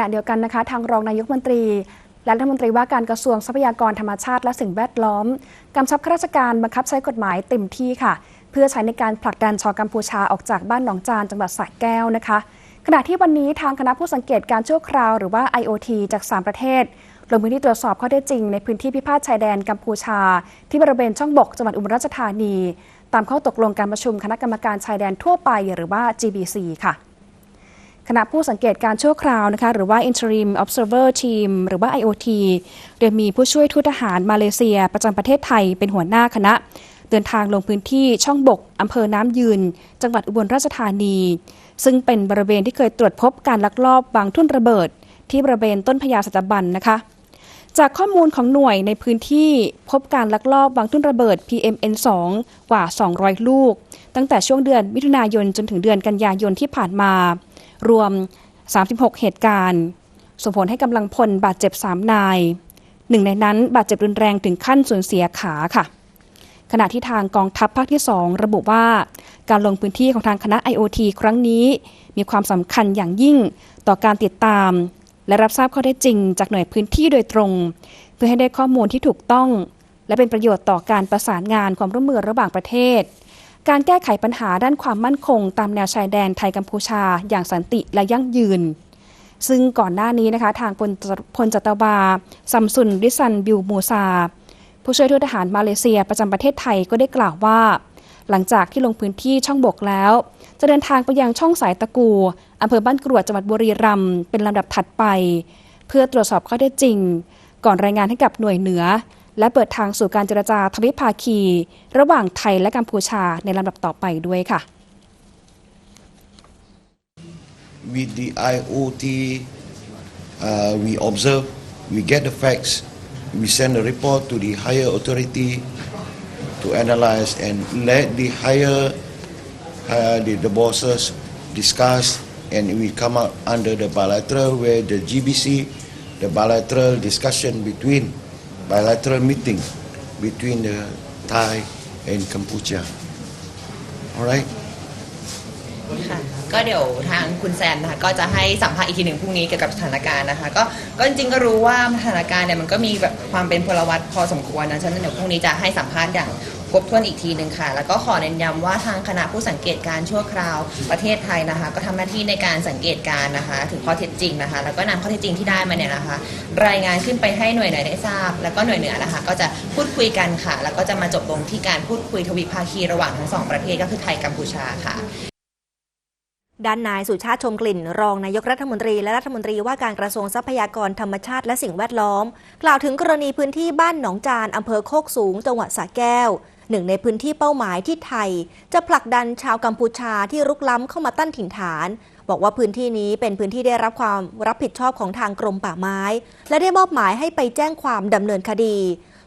ณะเดียวกันนะคะ ทางรองนายกมนตรี และรัฐมนตรีว่าการกระทรวงทรัพยากรธรรมชาติและสิ่งแวดล้อมกำชับข้าราชการบังคับใช้กฎหมายเต็มที่ค่ะ เพื่อใช้ในการผลักดันชาวกัมพูชาออกจากบ้านหนองจานจังหวัดสระแก้วนะคะขณะที่วันนี้ทางคณะผู้สังเกตการชั่วคราวหรือว่า IOT จาก 3 ประเทศลงพื้นที่ตรวจสอบข้อเท็จจริงในพื้นที่พิพาทชายแดนกัมพูชา ที่บริเวณช่องบกจังหวัดอุบลราชธานี ตามข้อตกลงการประชุมคณะกรรมการชายแดนทั่วไปหรือว่า GBC ค่ะ คณะผู้สังเกตการชั่วคราวนะคะหรือว่า Interim Observer Team หรือว่า IOT โดยมีผู้ช่วยทูตทหารมาเลเซีย ประจำประเทศไทยเป็นหัวหน้าคณะ เดินทางลงพื้นที่ช่องบกอำเภอน้ำยืน จังหวัดอุบลราชธานี ซึ่งเป็นบริเวณที่เคยตรวจพบการลักลอบวางทุ่นระเบิด ที่บริเวณต้นพญาสัตบันนะคะจากข้อมูลของหน่วยในพื้นที่พบการลักลอบวางทุ่นระเบิด PMN2 กว่า 200 ลูก ตั้งแต่ช่วงเดือนมิถุนายนจนถึงเดือนกันยายนที่ผ่านมา รวม 36 เหตุการณ์ ส่งผลให้กำลังพลบาดเจ็บ 3 นาย หนึ่งในนั้นบาดเจ็บรุนแรงถึงขั้นสูญเสียขาค่ะ ขณะที่ทางกองทัพภาคที่ 2 ระบุว่า การลงพื้นที่ของทางคณะ IOT ครั้งนี้ มีความสำคัญอย่างยิ่งต่อการติดตาม และรับทราบข้อเท็จจริง จากหน่วยพื้นที่โดยตรง เพื่อให้ได้ข้อมูลที่ถูกต้อง และเป็นประโยชน์ต่อการประสานงานความร่วมมือระหว่างประเทศ การแก้ไขปัญหาด้านความมั่นคง ตามแนวชายแดนไทยกัมพูชา อย่างสันติและยั่งยืน ซึ่งก่อนหน้านี้นะคะ ทางพลพลจัตวาซัมซุนริซันบิวมูซา ผู้ช่วยทูตทหารมาเลเซียประจำประเทศไทยก็ได้กล่าวว่า หลังจากที่ลงพื้นที่ช่องบกแล้ว จะเดินทางไปยังช่องสายตะกูอำเภอบ้านกรวดจังหวัดบุรีรัมย์เป็นลำดับถัดไป เพื่อตรวจสอบข้อเท็จจริง ก่อนรายงานให้กับหน่วยเหนือ และเปิดทางสู่การเจรจาทวิภาคี ระหว่างไทยและกัมพูชาในลำดับต่อไปด้วยค่ะ with the IoT, uh, we observe, we get the facts, we send a report to the higher authority to analyze and let the higher, uh, the, the bosses discuss and we come out under the bilateral where the GBC, the bilateral discussion between, bilateral meeting between the Thai and Cambodia. All right? ค่ะก็เดี๋ยวทางคุณแซนนะคะก็จะให้สัมภาษณ์อีกทีหนึ่งพรุ่งนี้เกี่ยวกับสถานการณ์นะคะก็ก็จริงๆก็รู้ว่าสถานการณ์เนี่ยมันก็มีแบบความเป็นพลวัตพอสมควรนะฉะนั้นเดี๋ยวพรุ่งนี้จะให้สัมภาษณ์อย่าง ครบถ้วนอีกทีหนึ่งค่ะ แล้วก็ขอเน้นย้ำว่าทางคณะผู้สังเกตการณ์ชั่วคราวประเทศไทยนะคะ ก็ทำหน้าที่ในการสังเกตการณ์นะคะ ถึงข้อเท็จจริงนะคะ แล้วก็นำข้อเท็จจริงที่ได้มาเนี่ยนะคะ รายงานขึ้นไปให้หน่วยไหนได้ทราบ แล้วก็หน่วยเหนือนะคะ ก็จะพูดคุยกันค่ะ แล้วก็จะมาจบลงที่การพูดคุยทวิภาคีระหว่างทั้งสองประเทศก็คือไทยกัมพูชาค่ะด้านนายสุชาติชมกลิ่น รองนายกรัฐมนตรีและรัฐมนตรีว่าการกระทรวงทรัพยากรธรรมชาติและสิ่งแวดล้อม กล่าวถึงกรณีพื้นที่บ้านหนองจานอำเภอโคกสูง จังหวัดสระแก้ว หนึ่งในพื้นที่เป้าหมายที่ไทย จะผลักดันชาวกัมพูชาที่รุกล้ำเข้ามาตั้งถิ่นฐาน บอกว่าพื้นที่นี้เป็นพื้นที่ได้รับความรับผิดชอบของทางกรมป่าไม้ และได้มอบหมายให้ไปแจ้งความดำเนินคดี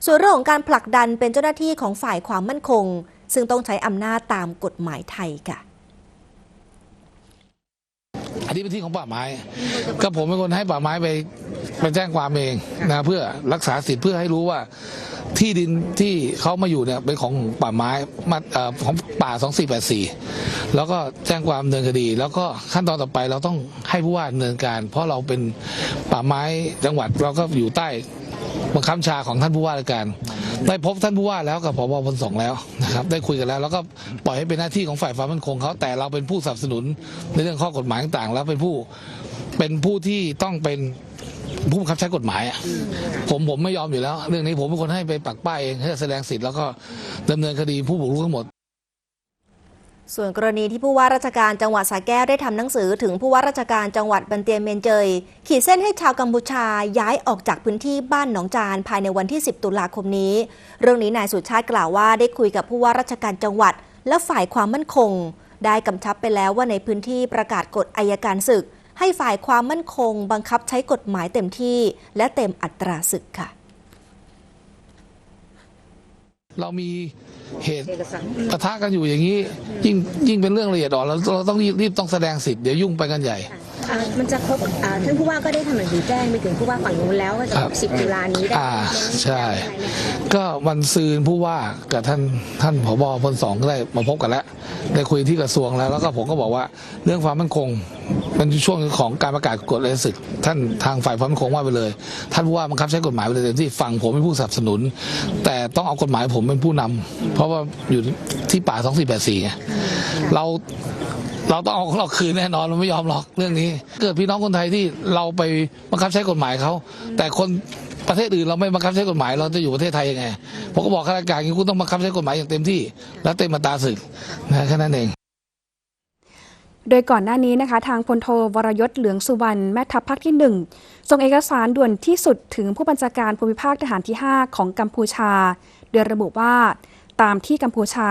ส่วนเรื่องของการผลักดันเป็นเจ้าหน้าที่ของฝ่ายความมั่นคง ซึ่งต้องใช้อำนาจตามกฎหมายไทยค่ะอันนี้เป็นที่ของป่าไม้ ก็ผมเป็นคนให้ป่าไม้ไปไปแจ้งความเองนะเพื่อรักษาสิทธิ์เพื่อให้รู้ว่า ที่ดินที่เขามาอยู่เนี่ยเป็นของป่าไม้มาเอ่อของป่า 2484 แล้วก็แจ้งความดำเนินคดี แล้วก็ขั้นตอนต่อไปเราต้องให้ผู้ว่าดำเนินการ เพราะเราเป็นป่าไม้จังหวัดเราก็อยู่ใต้บังคับบัญชาของท่านผู้ว่าราชการได้พบท่านผู้ว่าแล้วกับผบพลสองแล้วนะครับ ได้คุยกันแล้ว แล้วก็ปล่อยให้เป็นหน้าที่ของฝ่ายความมั่นคงเขาแต่เราเป็นผู้สนับสนุนในเรื่องข้อกฎหมายต่างๆ แล้วเป็นผู้เป็นผู้ที่ต้องเป็น ผู้บังคับใช้กฎหมายอะผมผมไม่ยอมอยู่แล้ว เรื่องนี้ผมเป็นคนให้ไปปักป้ายเองให้แสดงสิทธิ์แล้วก็ดำเนินคดีผู้บุกรุกทั้งหมด ส่วนกรณีที่ผู้ว่าราชการจังหวัดสระแก้วได้ทำหนังสือถึงผู้ว่าราชการจังหวัดบันเตียเมนเจย ขีดเส้นให้ชาวกัมพูชาย้ายออกจากพื้นที่บ้านหนองจานภายในวันที่ 10 ตุลาคมนี้ เรื่องนี้นายสุชาติกล่าวว่าได้คุยกับผู้ว่าราชการจังหวัด และฝ่ายความมั่นคง ได้กำชับไปแล้วว่าในพื้นที่ประกาศกฎอายการศึก ให้ฝ่ายความมั่นคง บังคับใช้กฎหมายเต็มที่ และเต็มอัตราศึกค่ะ เรามีเหตุปะทะกันอยู่อย่างนี้ ยิ่งยิ่งเป็นเรื่องละเอียดอ่อนเราเราต้องรีบรีบต้องแสดงสิทธิ์เดี๋ยวยุ่งไปกันใหญ่อ่ามันจะครบอ่าท่านผู้ว่าก็ได้ทำหนังสือแจ้งไปถึงผู้ว่าฝั่งนู้นแล้วว่าจะครับ10ตุลานี้ได้อ่าเน้นใช่อะไรไหมคะก็วันซืนผู้ว่ากับท่านท่านผบพลสองก็ได้มาพบกันแล้วได้คุยที่กระทรวงแล้ว แล้วก็ผมก็บอกว่าเรื่องความมั่นคง มันช่วงของการประกาศกฎอะไรศึก ท่านทางฝ่ายความมั่นคงว่าไปเลย ท่านว่าบังคับใช้กฎหมายไปเลยเต็มที่ฝั่งผมเป็นผู้สนับสนุน แต่ต้องเอากฎหมายผมเป็นผู้นำเพราะว่าอยู่ที่ป่า 2484ไงเราเราต้องเอาของเราคืนแน่นอนเราไม่ยอมหรอกเรื่องนี้ เกิดพี่น้องคนไทยที่เราไปบังคับใช้กฎหมายเขาแต่คนประเทศอื่นเราไม่บังคับใช้กฎหมายเราจะอยู่ประเทศไทยยังไงผมก็บอกข้าราชการอย่คุณต้องบังคับใช้กฎหมายอย่างเต็มที่ และเต็มมาตาศึกนะแค่นั้นเอง โดยก่อนหน้านี้นะคะ ทางพลโทวรยศเหลืองสุวรรณแม่ทัพภาคที่หนึ่งส่งเอกสารด่วนที่สุดถึงผู้บัญชาการภูมิภาคทหารที่ 5 ของกัมพูชา โดยระบุว่า ตามที่กัมพูชา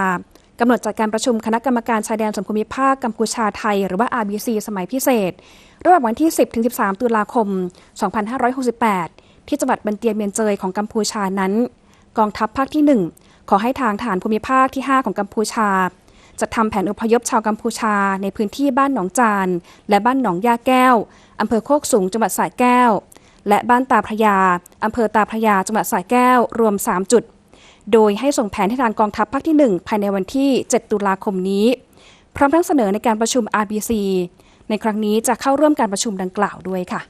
กำหนดจัดการประชุมคณะกรรมการชายแดนส่วนภูมิภาคกัมพูชาไทย หรือว่า RBC สมัยพิเศษ ระหว่างวันที่ 10-13 ตุลาคม 2568 ที่จังหวัดบันเตียนเมียนเจยของกัมพูชานั้น กองทัพภาคที่ 1 ขอให้ทางฐานภูมิภาคที่ 5 ของกัมพูชา จัดทำแผนอพยพชาวกัมพูชาในพื้นที่บ้านหนองจาน และบ้านหนองยาแก้วอำเภอโคกสูงจังหวัดสระแก้ว และบ้านตาพระยาอำเภอตาพระยาจังหวัดสระแก้วรวม 3 จุด โดยให้ส่งแผนให้ทางกองทัพภาคที่ 1 ภายในวันที่ 7 ตุลาคมนี้ พร้อมทั้งเสนอในการประชุม RBC ในครั้งนี้จะเข้าร่วมการประชุมดังกล่าวด้วยค่ะ